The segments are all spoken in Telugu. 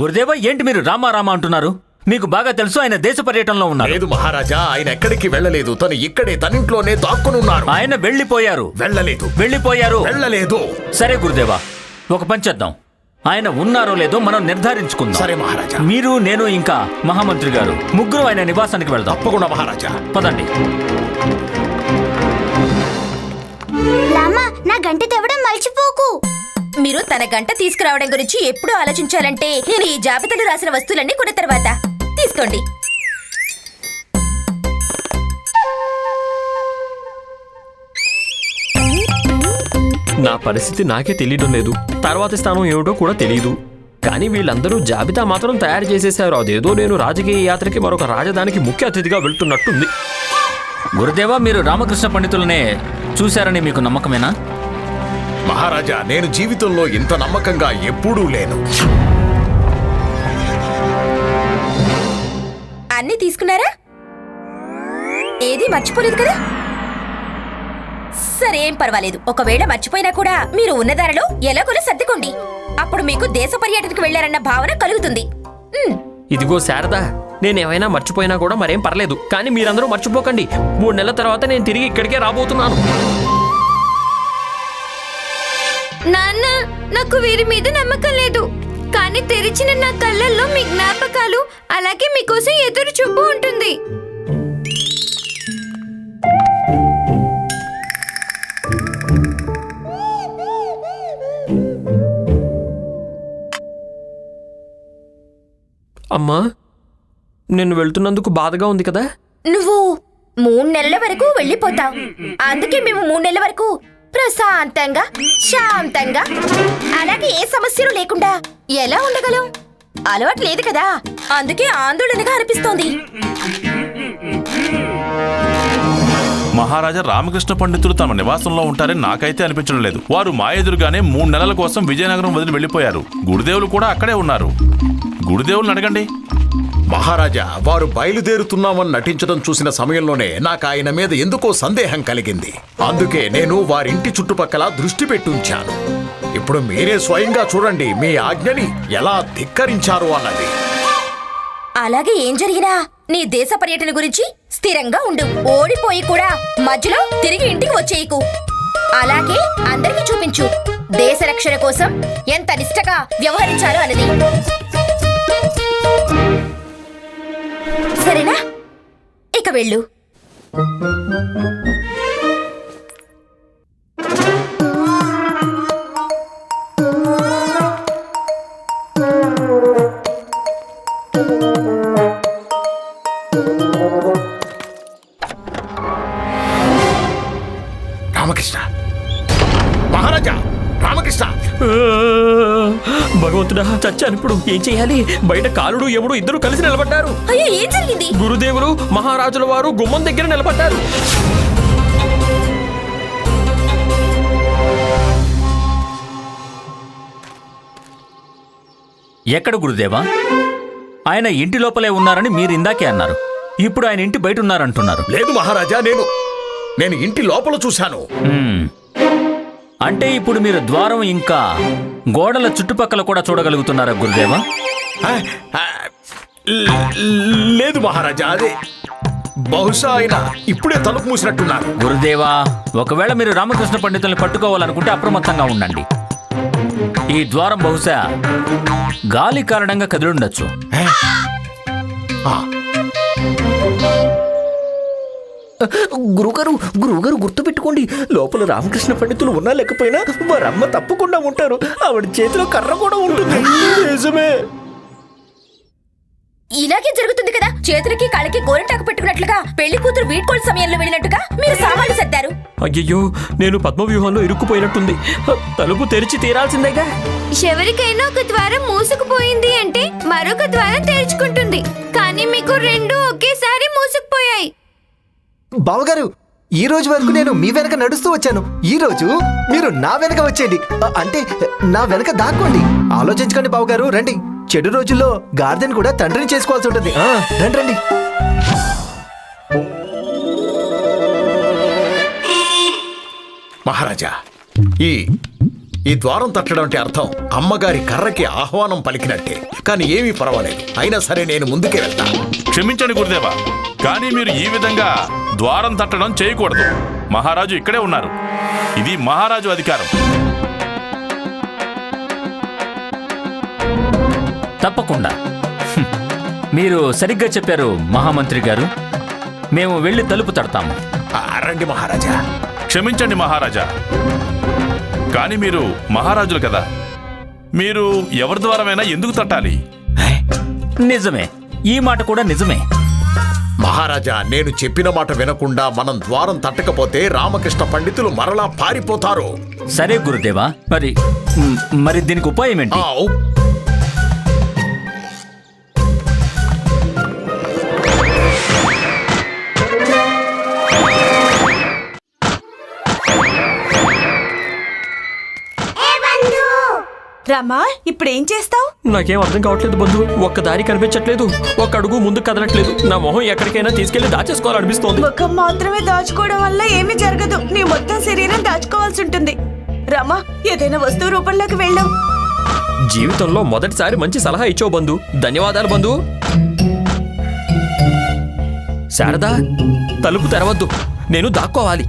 గురుదేవ ఏంటి మీరు రామా రామా అంటున్నారు? మీకు బాగా తెలుసు ఆయన దేశ పర్యటనలో ఉన్నారు. లేదు మహారాజా ఆయన ఎక్కడికి వెళ్ళలేదు. తను ఇక్కడే తనింట్లోనే దాక్కునున్నారు. ఆయన వెళ్ళిపోయారు. వెళ్ళలేదు. వెళ్ళిపోయారు. వెళ్ళలేదు. సరే గురుదేవా ఒక పని చేద్దాం. ఆయన ఉన్నారో లేదో మనం నిర్ధారించుకుందాం. సరే మహారాజా. మీరు నేను ఇంకా మహామంత్రి గారు ముగ్గురు ఆయన నివాసానికి వెళ్దాం. తప్పకుండా మహారాజా. పదండి. లామా నా గంట తెవడం మర్చిపోకు. మీరు తన గంట తీసుకురావడం గురించి ఎప్పుడు ఆలోచించాలంటే నేను ఈ జాబితాలో రాసిన వస్తువులన్నీ కొన్న తర్వాత. తీసుకోండి. నా పరిస్థితి నాకే తెలియడం లేదు. తర్వాతి స్థానం ఏమిటో కూడా తెలియదు కానీ వీళ్ళందరూ జాబితా మాత్రం తయారు చేసేశారు. అదేదో నేను రాజకీయ యాత్రకి మరొక రాజధానికి ముఖ్య అతిథిగా వెళ్తున్నట్టుంది. గురుదేవా మీరు రామకృష్ణ పండితులనే చూశారని మీకు నమ్మకమేనా? మహారాజా నేను జీవితంలో ఇంత నమ్మకంగా ఎప్పుడూ లేను. అన్ని తీసుకున్నారా? ఏది మర్చిపోలేదు కదా? సరే ఏం పర్వాలేదు. ఒకవేళ మర్చిపోయినా కూడా మీరు ఉన్నదారిలో ఎలాగోలా సర్దుకోండి. అప్పుడు మీకు దేశ పర్యటనకు వెళ్ళారన్న భావన కలుగుతుంది. ఇదిగో శారదా నేనేమైనా మర్చిపోయినా కూడా మరేం పర్లేదు. కానీ మీరందరూ మర్చిపోకండి. మూడు నెలల తర్వాత నేను తిరిగి ఇక్కడికే రాబోతున్నాను. నాన్న నాకు వీరి మీద నమ్మకం లేదు. కానీ తెరిచిన నా కళ్ళల్లో మీ జ్ఞాపకాలు అలాగే మీకోసం ఎదురు చూపు ఉంటుంది. అమ్మా నేను వెళ్తున్నందుకు బాధగా ఉంది కదా? నువ్వు మూడు నెలల వరకు వెళ్ళిపోతావు. అందుకే మేము మూడు నెలల వరకు ప్రశాంతంగా శాంతంగా. అలాగే ఏ సమస్యలు లేకుండా ఎలా ఉండగలం? అలవాటు లేదు కదా. అందుకే ఆందోళనగా అనిపిస్తోంది. మహారాజా రామకృష్ణ పండితులు తమ నివాసంలో ఉంటారని నాకైతే అనిపించడం లేదు. వారు మా ఎదురుగానే మూడు నెలల కోసం విజయనగరం వదిలి వెళ్ళిపోయారు. గురుదేవులు కూడా అక్కడే ఉన్నారు. గురుదేవులను అడగండి. మహారాజా వారు బయలుదేరుతున్నామని నటించడం చూసిన సమయంలోనే నాకు ఆయన మీద ఎందుకో సందేహం కలిగింది. అందుకే నేను వారింటి చుట్టుపక్కల దృష్టి పెట్టుంచాను ఇప్పుడు మీరే స్వయంగా చూడండి మీ ఆజ్ఞని ఎలా ధిక్కరించారు అన్నది. అలాగే ఏం జరిగినా నీ దేశ పర్యటన గురించి స్థిరంగా ఉండు. ఓడిపోయి కూడా మధ్యలో తిరిగి ఇంటికి వచ్చేయకు. అలాగే అందరికీ చూపించు. దేశ రక్షణ కోసం ఎంత నిష్టగా వ్యవహరించారు అన్నది. సరేనా? ఇక వెళ్ళు. ఇప్పుడు ఏం చేయాలి? బయట కాలుడు యముడు ఇద్దరు కలిసి నిలబడ్డారు. అయ్యో ఏం జరిగింది? గురుదేవులు మహారాజుల వారు గుమ్మం దగ్గర నిలబడ్డారు. ఎక్కడ గురుదేవా? ఆయన ఇంటి లోపలే ఉన్నారని మీరు ఇందాకే అన్నారు. ఇప్పుడు ఆయన ఇంటి బయట ఉన్నారంటున్నారు. లేదు మహారాజా నేను నేను ఇంటి లోపల చూశాను. అంటే ఇప్పుడు మీరు ద్వారం ఇంకా గోడల చుట్టుపక్కల కూడా చూడగలుగుతున్నారా గురుదేవా? లేదు మహారాజా అదే బహుశా ఆయన ఇప్పుడే తలుపు మూసినట్టున్నారు. గురుదేవా ఒకవేళ మీరు రామకృష్ణ పండితుల్ని పట్టుకోవాలనుకుంటే అప్రమత్తంగా ఉండండి. ఈ ద్వారం బహుశా గాలి కారణంగా కదిలుండొచ్చు గురుగారు గురువుగారు గుర్తుపెట్టుకోండి. లోపల రామకృష్ణ పండితులు ఉన్నా లేకపోయినా వారమ్మ తప్పకుండా ఉంటారు. ఆవిడ చేతిలో కర్ర కూడా ఉంటుంది. నిజమే. ఇలాగే జరుగుతుంది కదా. చేతులకి కాళ్ళకి గోరింటాకు పెట్టుకున్నట్లుగా పెళ్ళి కూతురు వీడ్కోలు సమయంలో వెళ్ళినట్టుగా మీరు సామాన్లు సర్దారు. అయ్యయ్యో నేను పద్మవ్యూహంలో ఇరుక్కుపోయినట్టుంది. తలుపు తెరిచి తీరాల్సిందేగా. ఎవరికైనా ఒక ద్వారం మూసుకుపోయింది అంటే మరొక ద్వారం తెరుచుకుంటుంది. కానీ మీకు రెండు ఒకేసారి మూసుకుపోయాయి. బావగారు ఈ రోజు వరకు నేను మీ వెనక నడుస్తూ వచ్చాను. ఈ రోజు మీరు నా వెనక వచ్చేయండి. అంటే నా వెనక దాక్కోండి. ఆలోచించుకోండి బావగారు రండి. చెడు రోజుల్లో గార్డెన్ కూడా తండ్రిని చేసుకోవాల్సి ఉంటుంది. రండి రండి. మహారాజా ఈ ఈ ద్వారం తట్టడం అంటే అర్థం. అమ్మగారి కర్రకి ఆహ్వానం పలికినట్టే. కానీ ఏమీ పర్వాలేదు. అయినా సరే నేను ముందుకే వెళ్తా క్షమించండి గురుదేవా. కానీ మీరు ఈ విధంగా ద్వారం తట్టడం చేయకూడదు. మహారాజు ఇక్కడే ఉన్నారు. ఇది మహారాజు అధికారం. తప్పకుండా. మీరు సరిగ్గా చెప్పారు మహామంత్రి గారు. మేము వెళ్ళి తలుపు తడతాము. ఆ, రండి మహారాజా. క్షమించండి మహారాజా. కానీ మీరు మహారాజులు కదా. మీరు ఎవరి ద్వారమైనా ఎందుకు తట్టాలి? నిజమే. ఈ మాట కూడా నిజమే. మహారాజా నేను చెప్పిన మాట వినకుండా మనం ద్వారం తట్టకపోతే రామకృష్ణ పండితులు మరలా పారిపోతారు. సరే గురుదేవా మరి మ్, మరి దీనికి ఉపాయం ఏంటి? ఆ, ఉప్- రమా ఇప్పుడేం చేస్తావు? నాకేం అర్థం కావట్లేదు బంధు. ఒక్క దారి కనిపించట్లేదు. ఒక్క అడుగు ముందుకు కదలట్లేదు. నా మొహం ఎక్కడికైనా తీసుకెళ్ళి దాచేసుకోవాలనిపిస్తోంది. ముఖం మాత్రమే దాచుకోవడం వల్ల ఏమీ జరగదు. నీ మొత్తం శరీరం దాచుకోవాల్సి ఉంటుంది. రమా ఏదైనా వస్తువు రూపంలోకి వెళ్ళాం. జీవితంలో మొదటిసారి మంచి సలహా ఇచ్చావు బంధు. ధన్యవాదాలు బంధు. శారదా తలుపు తెరవద్దు. నేను దాక్కోవాలి.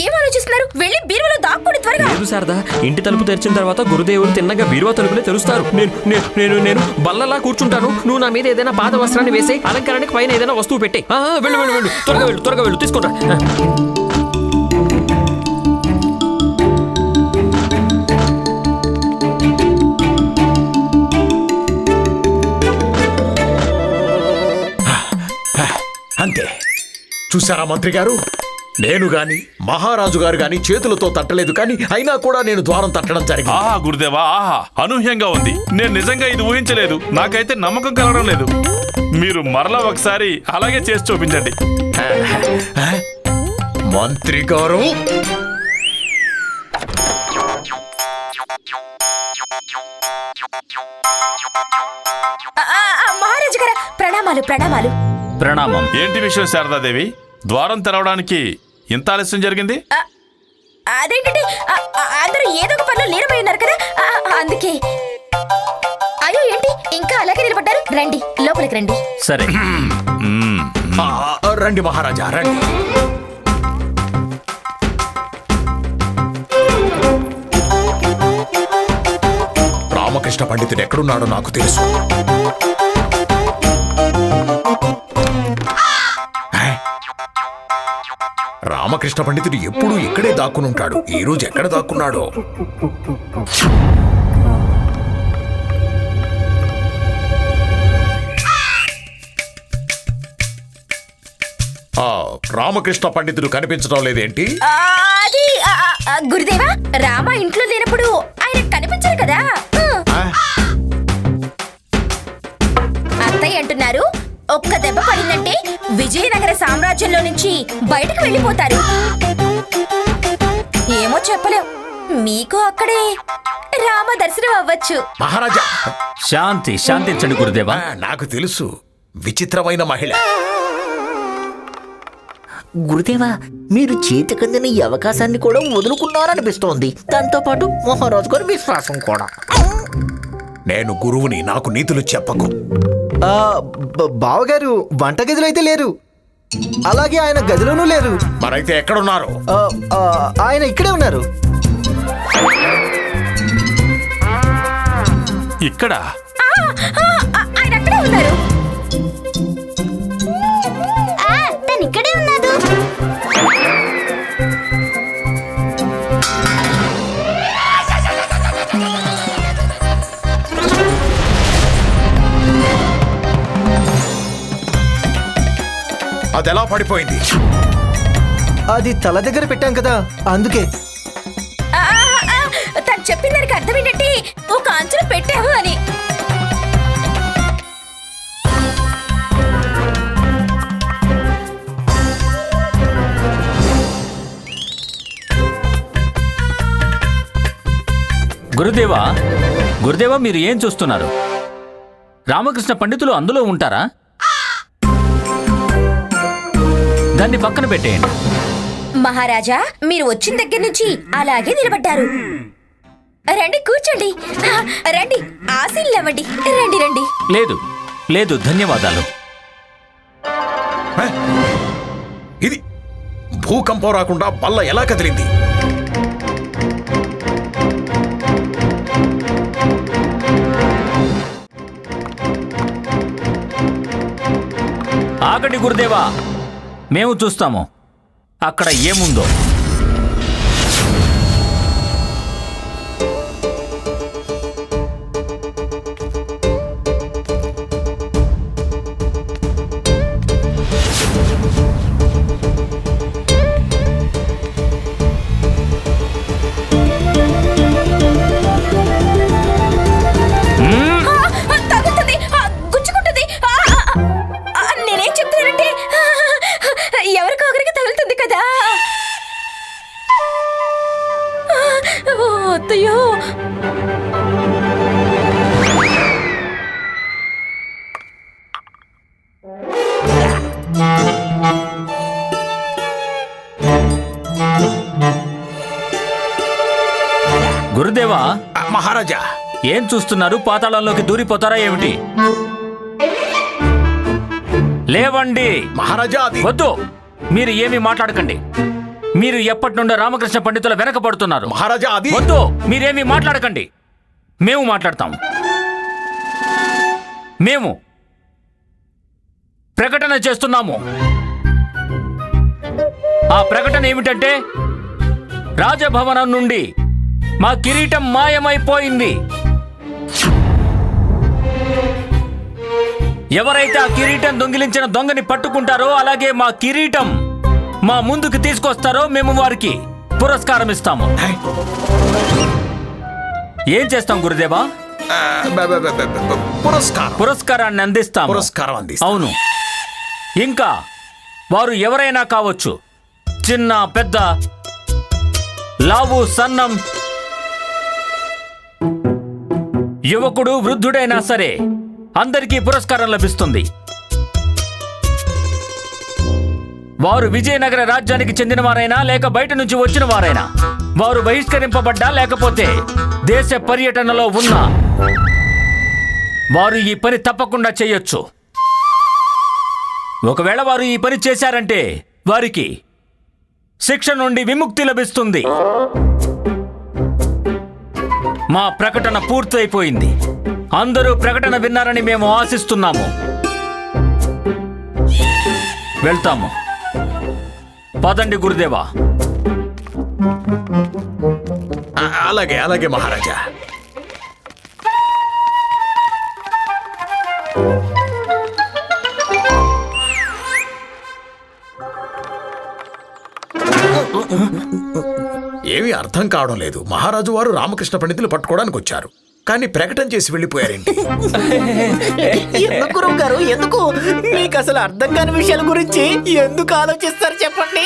ఏం ఆలోచిస్తున్నారు? వెళ్ళి బీరువాలో దాక్కోండి త్వరగా. లేదు శారదా ఇంటి తలుపు తెరిచిన తర్వాత గురుదేవులు తిన్నగా బీరువా తలుపులే తెరుస్తారు. నేను నేను నేను నేను బల్లలా కూర్చుంటాను. నువ్వు నా మీద ఏదైనా పాత వస్త్రాన్ని వేసి అలంకరణకి పైన ఏదైనా వస్తువు పెట్టే. వెళ్ళు వెళ్ళు వెళ్ళు. త్వరగా వెళ్ళు త్వరగా వెళ్ళు. తీసుకుంటా అంతే. చూసారా మంత్రి గారు? నేను గాని మహారాజు గారు గాని చేతులతో తట్టలేదు కానీ అయినా కూడా నేను ద్వారం తట్టడం జరిగింది. ఆహా గురుదేవా ఆహా అనూహ్యంగా ఉంది. నేను నిజంగా ఇది ఊహించలేదు. నాకైతే నమ్మకం కలగడం లేదు. మీరు మరలా ఒకసారి అలాగే చేసి చూపించండి. మంత్రి గారు. మహారాజు ప్రణామాలు ప్రణామాలు. ప్రణామం. ఏంటి విషయం శారదాదేవి? ద్వారం తెరవడానికి ఇంత ఆలస్యం జరిగింది? ఆ, అదేంటంటే అందరూ ఏదో ఒక పనిలో లీనమై ఉన్నారు కదా? అందుకే. అయ్యో ఏంటి? ఇంకా అలాగే నిలబడ్డారు? రండి లోపలికి రండి. సరే. ఆ, రండి మహారాజా రండి. రామకృష్ణ పండితుడు ఎక్కడున్నాడో నాకు తెలుసు. రామకృష్ణ పండితుడు ఎప్పుడూ ఇక్కడే దాక్కునుంటాడు. ఈ రోజు ఎక్కడ దాక్కున్నాడో? ఆ, రామకృష్ణ పండితుడు కనిపించడం లేదేంటి? ఆ, అది ఆ, ఆ, ఆ, గురుదేవా రామ ఇంట్లో లేనప్పుడు ఆయన కనిపించరు కదా. ఆ, ఆ? అత్తయ్య అంటున్నారు ఒక్క దెబ్బ పడిందంటే విజయనగర సామ్రాజ్యంలో నుంచి బయటకు వెళ్ళిపోతారు. ఏమో చెప్పలేం. మీకు అక్కడే రామ దర్శనం అవ్వచ్చు. మహారాజా శాంతి శాంతించండి గురుదేవా. నాకు తెలుసు విచిత్రమైన మహిళ. గురుదేవా మీరు చేతికందని ఈ అవకాశాన్ని కూడా వదులుకున్నారనిపిస్తోంది. దాంతోపాటు మహారాజు గారి విశ్వాసం కూడా. నేను గురువుని నాకు నీతులు చెప్పకు. బావగారు వంటగదిలో అయితే లేరు. అలాగే ఆయన గదిలోనూ లేరు. మరైతే ఎక్కడున్నారు? ఆ, ఆ, ఆయన ఇక్కడే ఉన్నారు. ఇక్కడ? ఆయన అక్కడే ఉన్నారు. అది ఎలా పడిపోయింది? అది తల దగ్గర పెట్టాం కదా అందుకే. తను చెప్పిన దానికి అర్థం ఏంటంటే ఒక అంచున పెట్టావు అని. గురుదేవా గురుదేవా మీరు ఏం చూస్తున్నారు? రామకృష్ణ పండితులు అందులో ఉంటారా? దాన్ని పక్కన పెట్టేయండి. మహారాజా మీరు వచ్చిన దగ్గర నుంచి అలాగే నిలబడ్డారు. రండి కూర్చోండి. ఆ, రండి ఆశీలు లేవండి. రండి రండి. లేదు లేదు ధన్యవాదాలు? ఇది భూకంపం రాకుండా బల్ల ఎలా కదిలింది? ఆగండి గురుదేవా. మేము చూస్తాము. అక్కడ ఏముందో. గురుదేవా మహారాజా. ఏం చూస్తున్నారు? పాతాళంలోకి దూరిపోతారా ఏమిటి? లేవండి. మహారాజా వద్దు. మీరు ఏమీ మాట్లాడకండి. మీరు ఎప్పటి నుండో రామకృష్ణ పండితుల వెనకబడుతున్నారు మహారాజా అది వద్దు మీరేమీ మాట్లాడకండి. మేము మాట్లాడతాం. మేము ప్రకటన చేస్తున్నాము. ఆ ప్రకటన ఏమిటంటే రాజభవనం నుండి మా కిరీటం మాయమైపోయింది. ఎవరైతే ఆ కిరీటం దొంగిలించిన దొంగని పట్టుకుంటారో అలాగే మా కిరీటం మా ముందుకు తీసుకొస్తారో మేము వారికి పురస్కారం ఇస్తాము. ఏం చేస్తాం గురుదేవా? పురస్కారం. పురస్కారాన్ని అందిస్తాం పురస్కారం అందిస్తాం. అవును. ఇంకా వారు ఎవరైనా కావచ్చు చిన్న పెద్ద లావు సన్నం యువకుడు వృద్ధుడైనా సరే అందరికీ పురస్కారం లభిస్తుంది. వారు విజయనగర రాజ్యానికి చెందినవారైనా లేక బయట నుంచి వచ్చిన వారైనా వారు బహిష్కరింపబడ్డా లేకపోతే దేశ పర్యటనలో ఉన్నా? వారు ఈ పని తప్పకుండా చేయొచ్చు. ఒకవేళ వారు ఈ పని చేశారంటే వారికి శిక్ష నుండి విముక్తి లభిస్తుంది. మా ప్రకటన పూర్తయిపోయింది. అందరూ ప్రకటన విన్నారని మేము ఆశిస్తున్నాము. వెళ్తాము. పదండి గురుదేవా. అలాగే అలాగే మహారాజా. ఏమీ అర్థం కావడం లేదు. మహారాజు వారు రామకృష్ణ పండితులు పట్టుకోవడానికి వచ్చారు. కానీ ప్రకటన చేసి వెళ్ళిపోయారండి ఎందుకు గురువు గారు ఎందుకు? మీకు అసలు అర్థం కాని విషయాల గురించి ఎందుకు ఆలోచిస్తారు చెప్పండి?